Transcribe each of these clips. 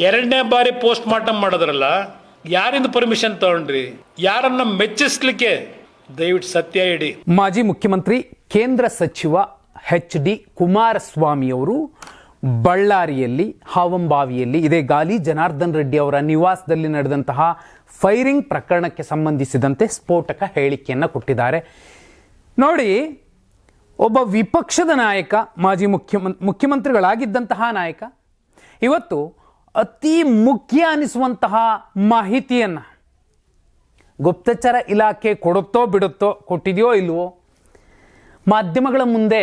ಎರಡನೇ ಬಾರಿ post mortem ಮಾಡಿದ್ರಲ್ಲ, ಯಾರಿಂದ ಪರ್ಮಿಷನ್ ತಗೊಂಡ್ರಿ? ಯಾರನ್ನ ಮೆಚ್ಚಿಸ್ಲಿಕ್ಕೆ? ದಯವಿಟ್ಟು ಸತ್ಯ ಇಡಿ ಮಾಜಿ ಮುಖ್ಯಮಂತ್ರಿ, ಕೇಂದ್ರ ಸಚಿವ ಎಚ್ ಡಿ ಕುಮಾರಸ್ವಾಮಿಯವರು ಬಳ್ಳಾರಿಯಲ್ಲಿ, ಹಾವಂಬಾವಿಯಲ್ಲಿ, ಇದೇ ಗಾಲಿ ಜನಾರ್ದನ್ ರೆಡ್ಡಿ ಅವರ ನಿವಾಸದಲ್ಲಿ ನಡೆದಂತಹ ಫೈರಿಂಗ್ ಪ್ರಕರಣಕ್ಕೆ ಸಂಬಂಧಿಸಿದಂತೆ ಸ್ಫೋಟಕ ಹೇಳಿಕೆಯನ್ನು ಕೊಟ್ಟಿದ್ದಾರೆ. ನೋಡಿ, ಒಬ್ಬ ವಿಪಕ್ಷದ ನಾಯಕ, ಮಾಜಿ ಮುಖ್ಯಮಂತ್ ಮುಖ್ಯಮಂತ್ರಿಗಳಾಗಿದ್ದಂತಹ ನಾಯಕ, ಇವತ್ತು ಅತಿ ಮುಖ್ಯ ಅನಿಸುವಂತಹ ಮಾಹಿತಿಯನ್ನು ಗುಪ್ತಚರ ಇಲಾಖೆ ಕೊಡುತ್ತೋ ಬಿಡುತ್ತೋ ಕೊಟ್ಟಿದೆಯೋ ಇಲ್ವೋ, ಮಾಧ್ಯಮಗಳ ಮುಂದೆ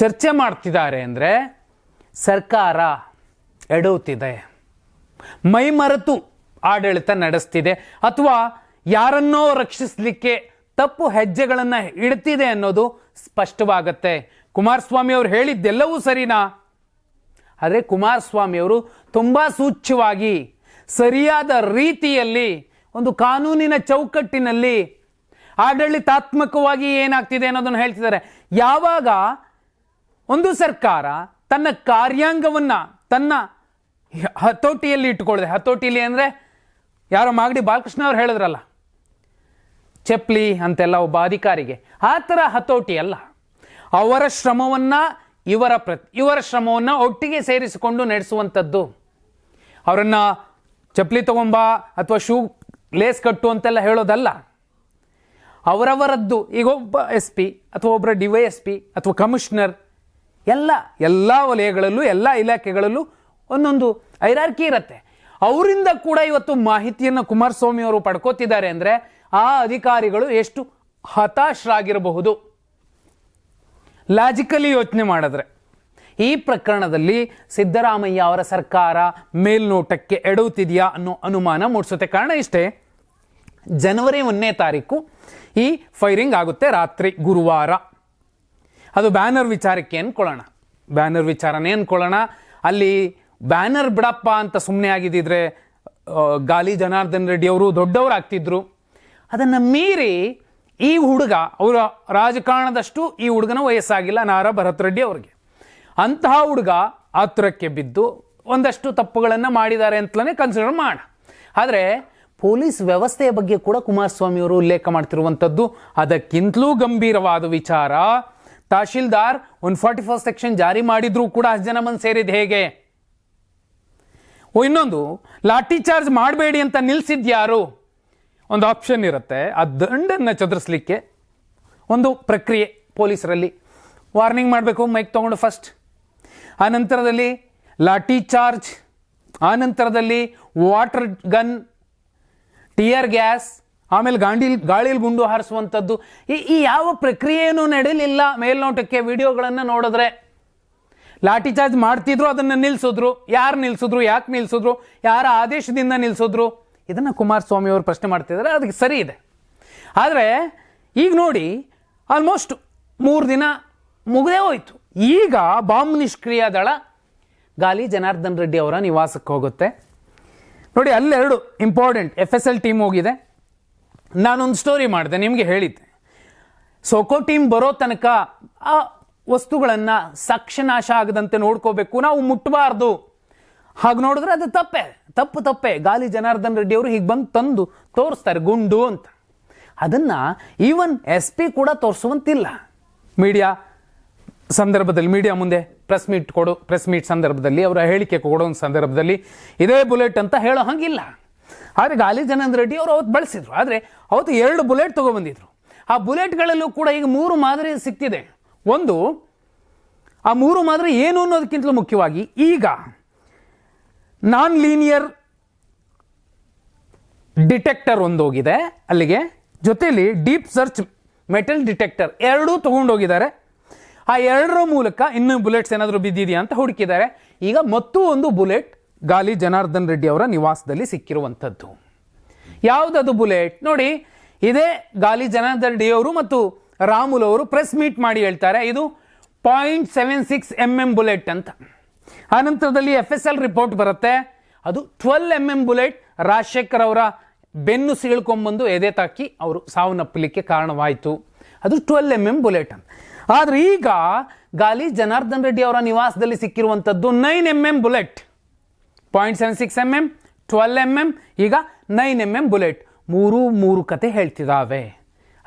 ಚರ್ಚೆ ಮಾಡ್ತಿದ್ದಾರೆ ಅಂದರೆ ಸರ್ಕಾರ ಎಡುತ್ತಿದೆ ಮೈಮರೆತು ಆಡಳಿತ ನಡೆಸ್ತಿದೆ, ಅಥವಾ ಯಾರನ್ನೋ ರಕ್ಷಿಸಲಿಕ್ಕೆ ತಪ್ಪು ಹೆಜ್ಜೆಗಳನ್ನು ಇಡ್ತಿದೆ ಅನ್ನೋದು ಸ್ಪಷ್ಟವಾಗತ್ತೆ. ಕುಮಾರಸ್ವಾಮಿ ಅವರು ಹೇಳಿದ್ದೆಲ್ಲವೂ ಸರಿನಾ? ಆದರೆ ಕುಮಾರಸ್ವಾಮಿ ಅವರು ತುಂಬ ಸೂಚ್ಯವಾಗಿ ಸರಿಯಾದ ರೀತಿಯಲ್ಲಿ ಒಂದು ಕಾನೂನಿನ ಚೌಕಟ್ಟಿನಲ್ಲಿ ಆಡಳಿತಾತ್ಮಕವಾಗಿ ಏನಾಗ್ತಿದೆ ಅನ್ನೋದನ್ನು ಹೇಳ್ತಿದ್ದಾರೆ. ಯಾವಾಗ ಒಂದು ಸರ್ಕಾರ ತನ್ನ ಕಾರ್ಯಾಂಗವನ್ನು ತನ್ನ ಹತೋಟಿಯಲ್ಲಿ ಇಟ್ಕೊಳ್ಳದೆ ಹತೋಟಿಯಲ್ಲಿ ಅಂದರೆ ಯಾರೋ ಮಾಗಡಿ ಬಾಲಕೃಷ್ಣ ಅವ್ರು ಹೇಳಿದ್ರಲ್ಲ, ಚಪ್ಲಿ ಅಂತೆಲ್ಲ ಒಬ್ಬ ಅಧಿಕಾರಿಗೆ, ಆ ಥರ ಹತೋಟಿ ಅಲ್ಲ. ಅವರ ಶ್ರಮವನ್ನು ಇವರ ಪ್ರತಿ ಇವರ ಶ್ರಮವನ್ನು ಒಟ್ಟಿಗೆ ಸೇರಿಸಿಕೊಂಡು ನಡೆಸುವಂಥದ್ದು. ಅವರನ್ನು ಚಪ್ಪಲಿ ತಗೊಂಬ ಅಥವಾ ಶೂ ಲೇಸ್ ಕಟ್ಟು ಅಂತೆಲ್ಲ ಹೇಳೋದಲ್ಲ. ಅವರವರದ್ದು, ಈಗ ಒಬ್ಬ ಎಸ್ ಪಿ ಅಥವಾ ಒಬ್ಬರ ಡಿ ವೈ ಎಸ್ ಪಿ ಅಥವಾ ಕಮಿಷನರ್, ಎಲ್ಲ ಎಲ್ಲ ವಲಯಗಳಲ್ಲೂ, ಎಲ್ಲ ಇಲಾಖೆಗಳಲ್ಲೂ ಒಂದೊಂದು ಐರಾರ್ಕಿ ಇರುತ್ತೆ. ಅವರಿಂದ ಕೂಡ ಇವತ್ತು ಮಾಹಿತಿಯನ್ನು ಕುಮಾರಸ್ವಾಮಿ ಅವರು ಪಡ್ಕೋತಿದ್ದಾರೆ ಅಂದರೆ ಆ ಅಧಿಕಾರಿಗಳು ಎಷ್ಟು ಹತಾಶರಾಗಿರಬಹುದು. ಲಾಜಿಕಲಿ ಯೋಚನೆ ಮಾಡಿದ್ರೆ. ಈ ಪ್ರಕರಣದಲ್ಲಿ ಸಿದ್ದರಾಮಯ್ಯ ಅವರ ಸರ್ಕಾರ ಮೇಲ್ನೋಟಕ್ಕೆ ಎಡುತ್ತಿದೆಯಾ ಅನ್ನೋ ಅನುಮಾನ ಮೂಡಿಸುತ್ತೆ. ಕಾರಣ ಇಷ್ಟೇ, ಜನವರಿ ಒಂದನೇ ತಾರೀಕು ಈ ಫೈರಿಂಗ್ ಆಗುತ್ತೆ ರಾತ್ರಿ, ಗುರುವಾರ. ಅದು ಬ್ಯಾನರ್ ವಿಚಾರಕ್ಕೆ ಅನ್ಕೊಳ್ಳೋಣ. ಬ್ಯಾನರ್ ವಿಚಾರನೇ ಅನ್ಕೊಳ್ಳೋಣ. ಅಲ್ಲಿ ಬ್ಯಾನರ್ ಬಿಡಪ್ಪ ಅಂತ ಸುಮ್ಮನೆ ಆಗಿದ್ದಿದ್ರೆ ಗಾಲಿ ಜನಾರ್ದನ್ ರೆಡ್ಡಿ ಅವರು ದೊಡ್ಡವರು ಆಗ್ತಿದ್ರು ಅದನ್ನು ಮೀರಿ ಈ ಹುಡುಗ, ಅವರ ರಾಜಕಾರಣದಷ್ಟು ಈ ಹುಡುಗನ ವಯಸ್ಸಾಗಿಲ್ಲ ನಾರಾ ಭರತ್ ರೆಡ್ಡಿ ಅವರಿಗೆ. ಅಂತಹ ಹುಡುಗ ಆತುರಕ್ಕೆ ಬಿದ್ದು ಒಂದಷ್ಟು ತಪ್ಪುಗಳನ್ನು ಮಾಡಿದ್ದಾರೆ ಅಂತಲೇ ಕನ್ಸಿಡರ್ ಮಾಡ. ಆದರೆ ಪೊಲೀಸ್ ವ್ಯವಸ್ಥೆಯ ಬಗ್ಗೆ ಕೂಡ ಕುಮಾರಸ್ವಾಮಿಯವರು ಉಲ್ಲೇಖ ಮಾಡ್ತಿರುವಂಥದ್ದು, ಅದಕ್ಕಿಂತಲೂ ಗಂಭೀರವಾದ ವಿಚಾರ. Tahsildar one forty four section ಜಾರಿ ಮಾಡಿದ್ರೂ ಕೂಡ ಹತ್ತು ಜನ ಮಂದಿ ಸೇರಿದ ಹೇಗೆ? ಇನ್ನೊಂದು, ಲಾಠಿ ಚಾರ್ಜ್ ಮಾಡಬೇಡಿ ಅಂತ ನಿಲ್ಸಿದ್ಯಾರು ಒಂದು ಆಪ್ಷನ್ ಇರುತ್ತೆ. ಆ ದಂಡನ್ನು ಚದುರಿಸ್ಲಿಕ್ಕೆ ಒಂದು ಪ್ರಕ್ರಿಯೆ ಪೊಲೀಸರಲ್ಲಿ. ವಾರ್ನಿಂಗ್ ಮಾಡಬೇಕು ಮೈಕ್ ತೊಗೊಂಡು ಫಸ್ಟ್ ಆ ನಂತರದಲ್ಲಿ ಲಾಠಿ ಚಾರ್ಜ್ ಆ ನಂತರದಲ್ಲಿ ವಾಟರ್ ಗನ್ ಟಿಯರ್ ಗ್ಯಾಸ್ ಆಮೇಲೆ ಗಾಂಡಿಲ್ ಗಾಳಿಲಿ ಗುಂಡು ಹಾರಿಸುವಂಥದ್ದು. ಈ ಯಾವ ಪ್ರಕ್ರಿಯೆಯೂ ನಡೆಯಲಿಲ್ಲ ಮೇಲ್ನೋಟಕ್ಕೆ ವಿಡಿಯೋಗಳನ್ನು ನೋಡಿದ್ರೆ. ಲಾಠಿ ಚಾರ್ಜ್ ಮಾಡ್ತಿದ್ರು, ಅದನ್ನು ನಿಲ್ಲಿಸಿದ್ರು ಯಾರು ನಿಲ್ಲಿಸಿದ್ರು ಯಾಕೆ ನಿಲ್ಲಿಸಿದ್ರು ಯಾರ ಆದೇಶದಿಂದ ನಿಲ್ಲಿಸಿದ್ರು ಇದನ್ನು ಕುಮಾರಸ್ವಾಮಿ ಅವರು ಪ್ರಶ್ನೆ ಮಾಡ್ತಿದ್ದಾರೆ, ಅದಕ್ಕೆ ಸರಿ ಇದೆ. ಆದರೆ ಈಗ ನೋಡಿ ಆಲ್ಮೋಸ್ಟ್ ಮೂರು ದಿನ ಮುಗದೇ ಹೋಯ್ತು. ಈಗ ಬಾಂಬ್ ನಿಷ್ಕ್ರಿಯ ದಳ ಗಾಲಿ ಜನಾರ್ದನ್ ರೆಡ್ಡಿ ಅವರ ನಿವಾಸಕ್ಕೆ ಹೋಗುತ್ತೆ. ನೋಡಿ, ಅಲ್ಲೆರಡು important F S L team ಹೋಗಿದೆ. ನಾನೊಂದು ಸ್ಟೋರಿ ಮಾಡಿದೆ, ನಿಮಗೆ ಹೇಳಿದ್ದೆ. ಸೋಕೋ ಟೀಮ್ ಬರೋ ತನಕ ಆ ವಸ್ತುಗಳನ್ನು ಸಕ್ಷನಾಶ ಆಗದಂತೆ ನೋಡ್ಕೋಬೇಕು, ನಾವು ಮುಟ್ಟಬಾರ್ದು ಹಾಗೆ ನೋಡಿದ್ರೆ ಅದು ತಪ್ಪೆ. ತಪ್ಪು ತಪ್ಪೆ. ಗಾಲಿ ಜನಾರ್ದನ್ ರೆಡ್ಡಿ ಅವರು ಹೀಗೆ ಬಂದು ತಂದು ತೋರಿಸ್ತಾರೆ ಗುಂಡು ಅಂತ. ಅದನ್ನು ಈವನ್ ಎಸ್ ಪಿ ಕೂಡ ತೋರಿಸುವಂತಿಲ್ಲ. ಮೀಡಿಯಾ ಸಂದರ್ಭದಲ್ಲಿ ಮೀಡಿಯಾ ಮುಂದೆ ಪ್ರೆಸ್ ಮೀಟ್ ಕೊಡು ಪ್ರೆಸ್ ಮೀಟ್ ಸಂದರ್ಭದಲ್ಲಿ, ಅವರ ಹೇಳಿಕೆ ಕೊಡೋ ಸಂದರ್ಭದಲ್ಲಿ ಇದೇ ಬುಲೆಟ್ ಅಂತ ಹೇಳೋ ಹಂಗಿಲ್ಲ. ಆದರೆ ಗಾಲಿ ಜನಾರ್ದನ್ ರೆಡ್ಡಿ ಅವರು ಅವತ್ತು ಬಳಸಿದ್ರು. ಆದರೆ ಅವತ್ತು ಎರಡು ಬುಲೆಟ್ ತೊಗೊಬಂದಿದ್ರು. ಆ ಬುಲೆಟ್ಗಳಲ್ಲೂ ಕೂಡ ಈಗ ಮೂರು ಮಾದರಿ ಸಿಕ್ತಿದೆ. ಒಂದು, ಆ ಮೂರು ಮಾದರಿ ಏನು ಅನ್ನೋದಕ್ಕಿಂತಲೂ ಮುಖ್ಯವಾಗಿ ಈಗ ನಾನ್ ಲೀನಿಯರ್ ಡಿಟೆಕ್ಟರ್ ಒಂದು ಹೋಗಿದೆ ಅಲ್ಲಿಗೆ ಜೊತೆಯಲ್ಲಿ ಡೀಪ್ ಸರ್ಚ್ ಮೆಟಲ್ ಡಿಟೆಕ್ಟರ್ ಎರಡೂ ತಗೊಂಡೋಗಿದ್ದಾರೆ. ಆ ಎರಡರ ಮೂಲಕ ಇನ್ನೂ ಬುಲೆಟ್ಸ್ ಏನಾದರೂ ಬಿದ್ದಿದೆಯಾ ಅಂತ ಹುಡುಕಿದ್ದಾರೆ. ಈಗ ಮತ್ತೂ ಒಂದು ಬುಲೆಟ್ ಗಾಲಿ ಜನಾರ್ದನ್ ರೆಡ್ಡಿ ಅವರ ನಿವಾಸದಲ್ಲಿ ಸಿಕ್ಕಿರುವಂಥದ್ದು. ಯಾವುದದು ಬುಲೆಟ್? ನೋಡಿ, ಇದೇ ಗಾಲಿ ಜನಾರ್ದನ್ ರೆಡ್ಡಿ ಅವರು ಮತ್ತು ರಾಮುಲ್ ಅವರು ಪ್ರೆಸ್ ಮೀಟ್ ಮಾಡಿ ಹೇಳ್ತಾರೆ, ಇದು point seven six M M bullet ಅಂತ. ಆ ನಂತರದಲ್ಲಿ ಎಫ್ ಎಸ್ ಎಲ್ ರಿಪೋರ್ಟ್ ಬರುತ್ತೆ. ಅದು twelve M M bullet Rajashekar ಅವರ ಬೆನ್ನು ಸೀಳ್ಕೊಂಬಂದು ಎದೆ ತಾಕಿ ಅವರು ಸಾವನ್ನಪ್ಪಲಿಕ್ಕೆ ಕಾರಣವಾಯಿತು. ಅದು ಟ್ವೆಲ್ ಎಂ ಎಂ ಬುಲೆಟ್ ಅಂತ ಆದರೆ ಈಗ ಗಾಲಿ ಜನಾರ್ದನ್ ರೆಡ್ಡಿ ಅವರ ನಿವಾಸದಲ್ಲಿ ಸಿಕ್ಕಿರುವಂಥದ್ದು nine M M bullet point seven six M M twelve M M ಈಗ ನೈನ್ ಎಂ ಎಂ ಬುಲೆಟ್ ಮೂರು ಮೂರು ಕತೆ ಹೇಳ್ತಿದ್ದಾವೆ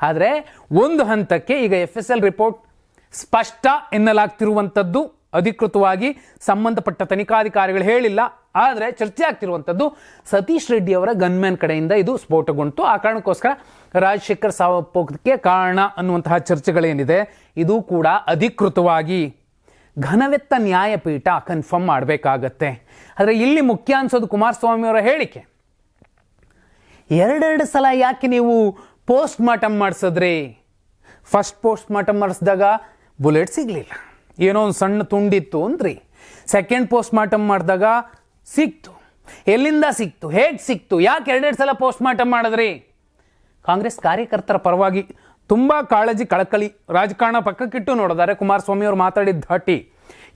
ಆದರೆ ಒಂದು ಹಂತಕ್ಕೆ ಈಗ ಎಫ್ ಎಸ್ ಎಲ್ ರಿಪೋರ್ಟ್ ಸ್ಪಷ್ಟ ಎನ್ನಲಾಗ್ತಿರುವಂಥದ್ದು ಅಧಿಕೃತವಾಗಿ ಸಂಬಂಧಪಟ್ಟ ತನಿಖಾಧಿಕಾರಿಗಳು ಹೇಳಿಲ್ಲ. ಆದರೆ ಚರ್ಚೆ ಆಗ್ತಿರುವಂಥದ್ದು ಸತೀಶ್ ರೆಡ್ಡಿ ಅವರ ಗನ್ಮ್ಯಾನ್ ಕಡೆಯಿಂದ ಇದು ಸ್ಫೋಟಗೊಂಡಿತು. ಆ ಕಾರಣಕ್ಕೋಸ್ಕರ ರಾಜಶೇಖರ್ ಸಾವಪ್ಪಕ್ಕೆ ಕಾರಣ ಅನ್ನುವಂತಹ ಚರ್ಚೆಗಳೇನಿದೆ, ಇದು ಕೂಡ ಅಧಿಕೃತವಾಗಿ. ಘನವೆತ್ತ ನ್ಯಾಯಪೀಠ ಕನ್ಫರ್ಮ್ ಮಾಡಬೇಕಾಗತ್ತೆ. ಆದರೆ ಇಲ್ಲಿ ಮುಖ್ಯ ಅನ್ಸೋದು ಕುಮಾರಸ್ವಾಮಿ ಅವರ ಹೇಳಿಕೆ. ಎರಡೆರಡು ಸಲ ಯಾಕೆ ನೀವು ಪೋಸ್ಟ್ ಮಾರ್ಟಮ್ ಮಾಡಿಸಿದ್ರಿ? ಫಸ್ಟ್ ಪೋಸ್ಟ್ ಮಾರ್ಟಮ್ ಮಾಡಿಸಿದಾಗ ಬುಲೆಟ್ ಸಿಗಲಿಲ್ಲ. ಏನೋ ಒಂದು ಸಣ್ಣ ತುಂಡಿತ್ತು ಅಂದ್ರಿ. ಸೆಕೆಂಡ್ ಪೋಸ್ಟ್ ಮಾರ್ಟಮ್ ಮಾಡಿದಾಗ ಸಿಕ್ತು. ಎಲ್ಲಿಂದ ಸಿಕ್ತು? ಹೇಗೆ ಸಿಕ್ತು? ಯಾಕೆ ಎರಡೆರಡು ಸಲ ಪೋಸ್ಟ್ ಮಾರ್ಟಮ್ ಮಾಡಿದ್ರಿ? ಕಾಂಗ್ರೆಸ್ ಕಾರ್ಯಕರ್ತರ ಪರವಾಗಿ ತುಂಬ ಕಾಳಜಿ, ಕಳಕಳಿ ರಾಜಕಾರಣ ಪಕ್ಕಕ್ಕಿಟ್ಟು ನೋಡಿದ್ದಾರೆ. ಕುಮಾರಸ್ವಾಮಿ ಅವರು ಮಾತಾಡಿದ ಧಾಟಿ.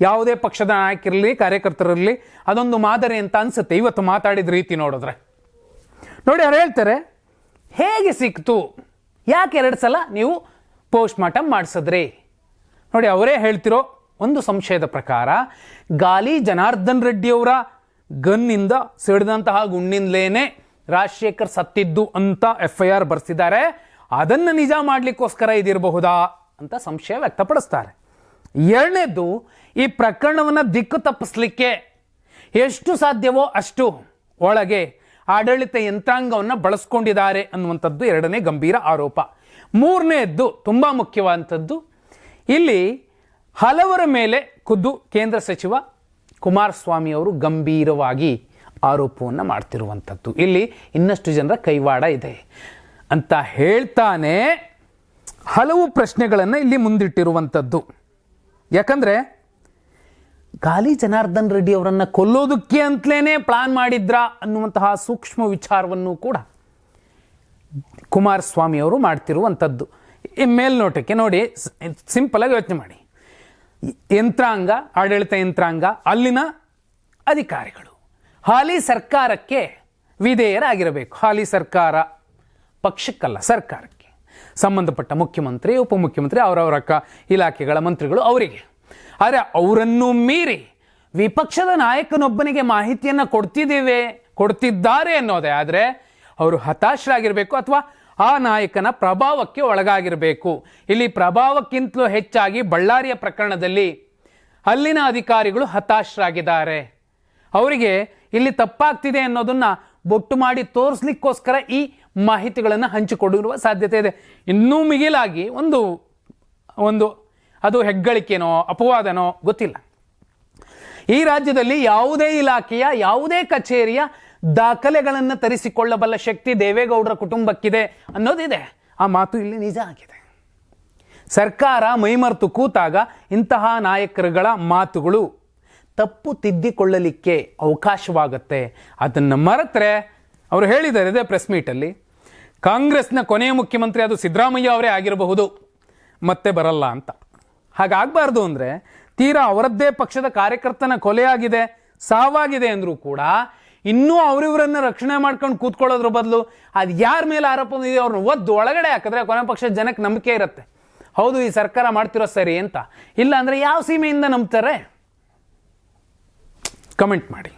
ಯಾವುದೇ ಪಕ್ಷದ ನಾಯಕರಿರಲಿ ಕಾರ್ಯಕರ್ತರಿರಲಿ ಅದೊಂದು ಮಾದರಿ ಅಂತ ಅನ್ಸುತ್ತೆ. ಇವತ್ತು ಮಾತಾಡಿದ ರೀತಿ ನೋಡಿದ್ರೆ. ನೋಡಿ, ಅವ್ರು ಹೇಳ್ತಾರೆ, ಹೇಗೆ ಸಿಕ್ತು? ಯಾಕೆ ಎರಡು ಸಲ ನೀವು ಪೋಸ್ಟ್ ಮಾರ್ಟಮ್ ಮಾಡಿಸಿದ್ರಿ? ನೋಡಿ, ಅವರೇ ಹೇಳ್ತಿರೋ ಒಂದು ಸಂಶಯದ ಪ್ರಕಾರ, ಗಾಲಿ ಜನಾರ್ದನ್ ರೆಡ್ಡಿ ಅವರ ಗನ್ನಿಂದ ಸಿಡಿದಂತಹ ಗುಂಡಿನಲ್ಲೇನೆ ರಾಜಶೇಖರ್ ಸತ್ತಿದ್ದು ಅಂತ ಎಫ್ ಐ ಆರ್ ಬರೆಸಿದ್ದಾರೆ. ಅದನ್ನು ನಿಜ ಮಾಡಲಿಕ್ಕೋಸ್ಕರ ಇದಿರಬಹುದಾ ಅಂತ ಸಂಶಯ ವ್ಯಕ್ತಪಡಿಸ್ತಾರೆ. ಎರಡನೇದು ಈ ಪ್ರಕರಣವನ್ನು ದಿಕ್ಕು ತಪ್ಪಿಸ್ಲಿಕ್ಕೆ ಎಷ್ಟು ಸಾಧ್ಯವೋ ಅಷ್ಟು ಒಳಗೆ ಆಡಳಿತ ಯಂತ್ರಾಂಗವನ್ನು ಬಳಸ್ಕೊಂಡಿದ್ದಾರೆ ಅನ್ನುವಂಥದ್ದು ಎರಡನೇ ಗಂಭೀರ ಆರೋಪ. ಮೂರನೇದ್ದು, ತುಂಬ ಮುಖ್ಯವಾದಂಥದ್ದು ಇಲ್ಲಿ ಹಲವರ ಮೇಲೆ ಖುದ್ದು ಕೇಂದ್ರ ಸಚಿವ ಕುಮಾರಸ್ವಾಮಿ ಅವರು ಗಂಭೀರವಾಗಿ ಆರೋಪವನ್ನು ಮಾಡ್ತಿರುವಂಥದ್ದು ಇಲ್ಲಿ ಇನ್ನಷ್ಟು ಜನರ ಕೈವಾಡ ಇದೆ. ಅಂತ ಹೇಳ್ತಾನೆ ಹಲವು ಪ್ರಶ್ನೆಗಳನ್ನು ಇಲ್ಲಿ ಮುಂದಿಟ್ಟಿರುವಂಥದ್ದು ಯಾಕಂದರೆ ಗಾಲಿ ಜನಾರ್ದನ್ ರೆಡ್ಡಿ ಅವರನ್ನು ಕೊಲ್ಲೋದಕ್ಕೆ ಅಂತಲೇ ಪ್ಲಾನ್ ಮಾಡಿದ್ರ ಅನ್ನುವಂತಹ ಸೂಕ್ಷ್ಮ ವಿಚಾರವನ್ನು ಕೂಡ ಕುಮಾರಸ್ವಾಮಿ ಅವರು ಮಾಡ್ತಿರುವಂಥದ್ದು ಈ ಮೇಲ್ನೋಟಕ್ಕೆ ನೋಡಿ ಸಿಂಪಲ್ ಆಗಿ ಯೋಚನೆ ಮಾಡಿ. ಯಂತ್ರಾಂಗ, ಆಡಳಿತ ಯಂತ್ರಾಂಗ, ಅಲ್ಲಿನ ಅಧಿಕಾರಿಗಳು. ಹಾಲಿ ಸರ್ಕಾರಕ್ಕೆ ವಿಧೇಯರಾಗಿರಬೇಕು. ಹಾಲಿ ಸರ್ಕಾರ ಪಕ್ಷಕ್ಕಲ್ಲ, ಸರ್ಕಾರಕ್ಕೆ. ಸಂಬಂಧಪಟ್ಟ ಮುಖ್ಯಮಂತ್ರಿ, ಉಪಮುಖ್ಯಮಂತ್ರಿ, ಅವರವರ ಇಲಾಖೆಗಳ ಮಂತ್ರಿಗಳು ಅವರಿಗೆ. ಆದರೆ ಅವರನ್ನು ಮೀರಿ ವಿಪಕ್ಷದ ನಾಯಕನೊಬ್ಬನಿಗೆ ಮಾಹಿತಿಯನ್ನು ಕೊಡ್ತಿದ್ದೇವೆ, ಕೊಡ್ತಿದ್ದಾರೆ ಅನ್ನೋದೇ. ಆದರೆ ಅವರು ಹತಾಶರಾಗಿರಬೇಕು ಅಥವಾ ಆ ನಾಯಕನ ಪ್ರಭಾವಕ್ಕೆ ಒಳಗಾಗಿರಬೇಕು. ಇಲ್ಲಿ ಪ್ರಭಾವಕ್ಕಿಂತಲೂ ಹೆಚ್ಚಾಗಿ ಬಳ್ಳಾರಿಯ ಪ್ರಕರಣದಲ್ಲಿ ಅಲ್ಲಿನ ಅಧಿಕಾರಿಗಳು ಹತಾಶರಾಗಿದ್ದಾರೆ. ಅವರಿಗೆ ಇಲ್ಲಿ ತಪ್ಪಾಗ್ತಿದೆ ಅನ್ನೋದನ್ನ ಬೊಟ್ಟು ಮಾಡಿ ತೋರಿಸ್ಲಿಕ್ಕೋಸ್ಕರ ಈ ಮಾಹಿತಿಗಳನ್ನು ಹಂಚಿಕೊಂಡಿರುವ ಸಾಧ್ಯತೆ ಇದೆ. ಇನ್ನೂ ಮಿಗಿಲಾಗಿ ಒಂದು ಒಂದು ಅದು ಹೆಗ್ಗಳಿಕೆನೋ, ಅಪವಾದನೋ ಗೊತ್ತಿಲ್ಲ. ಈ ರಾಜ್ಯದಲ್ಲಿ ಯಾವುದೇ ಇಲಾಖೆಯ, ಯಾವುದೇ ಕಚೇರಿಯ ದಾಖಲೆಗಳನ್ನು ತರಿಸಿಕೊಳ್ಳಬಲ್ಲ ಶಕ್ತಿ ದೇವೇಗೌಡರ ಕುಟುಂಬಕ್ಕಿದೆ ಅನ್ನೋದಿದೆ. ಆ ಮಾತು ಇಲ್ಲಿ ನಿಜ ಆಗಿದೆ. ಸರ್ಕಾರ ಮೈಮರ್ತು ಕೂತಾಗ ಇಂತಹ ನಾಯಕರುಗಳ ಮಾತುಗಳು ತಪ್ಪು ತಿದ್ದಿಕೊಳ್ಳಲಿಕ್ಕೆ ಅವಕಾಶವಾಗುತ್ತೆ. ಅದನ್ನು ಮರೆತರೆ ಅವರು ಹೇಳಿದ್ದಾರೆ ಇದೇ ಪ್ರೆಸ್ ಮೀಟಲ್ಲಿ ಕಾಂಗ್ರೆಸ್ನ ಕೊನೆಯ ಮುಖ್ಯಮಂತ್ರಿ ಅದು ಸಿದ್ದರಾಮಯ್ಯ ಅವರೇ ಆಗಿರಬಹುದು, ಮತ್ತೆ ಬರಲ್ಲ ಅಂತ. ಹಾಗಾಗಬಾರ್ದು ಅಂದರೆ ತೀರಾ ಅವರದ್ದೇ ಪಕ್ಷದ ಕಾರ್ಯಕರ್ತನ ಕೊಲೆಯಾಗಿದೆ, ಸಾವಾಗಿದೆ ಅಂದರೂ ಕೂಡ ಇನ್ನೂ ಅವರಿವರನ್ನ ರಕ್ಷಣೆ ಮಾಡ್ಕೊಂಡು ಕೂತ್ಕೊಳ್ಳೋದ್ರ ಬದಲು ಅದು ಯಾರ ಮೇಲೆ ಆರೋಪ ಇದೆ ಅವ್ರನ್ನ ಒದ್ದು ಒಳಗಡೆ ಹಾಕಿದ್ರೆ ಕೊನೆ ಪಕ್ಷ ಜನಕ್ಕೆ ನಂಬಿಕೆ ಇರುತ್ತೆ. ಹೌದು, ಈ ಸರ್ಕಾರ ಮಾಡ್ತಿರೋ ಸರಿ ಅಂತ. ಇಲ್ಲ ಅಂದರೆ ಯಾವ ಸೀಮೆಯಿಂದ ನಂಬ್ತಾರೆ? ಕಮೆಂಟ್ ಮಾಡಿ.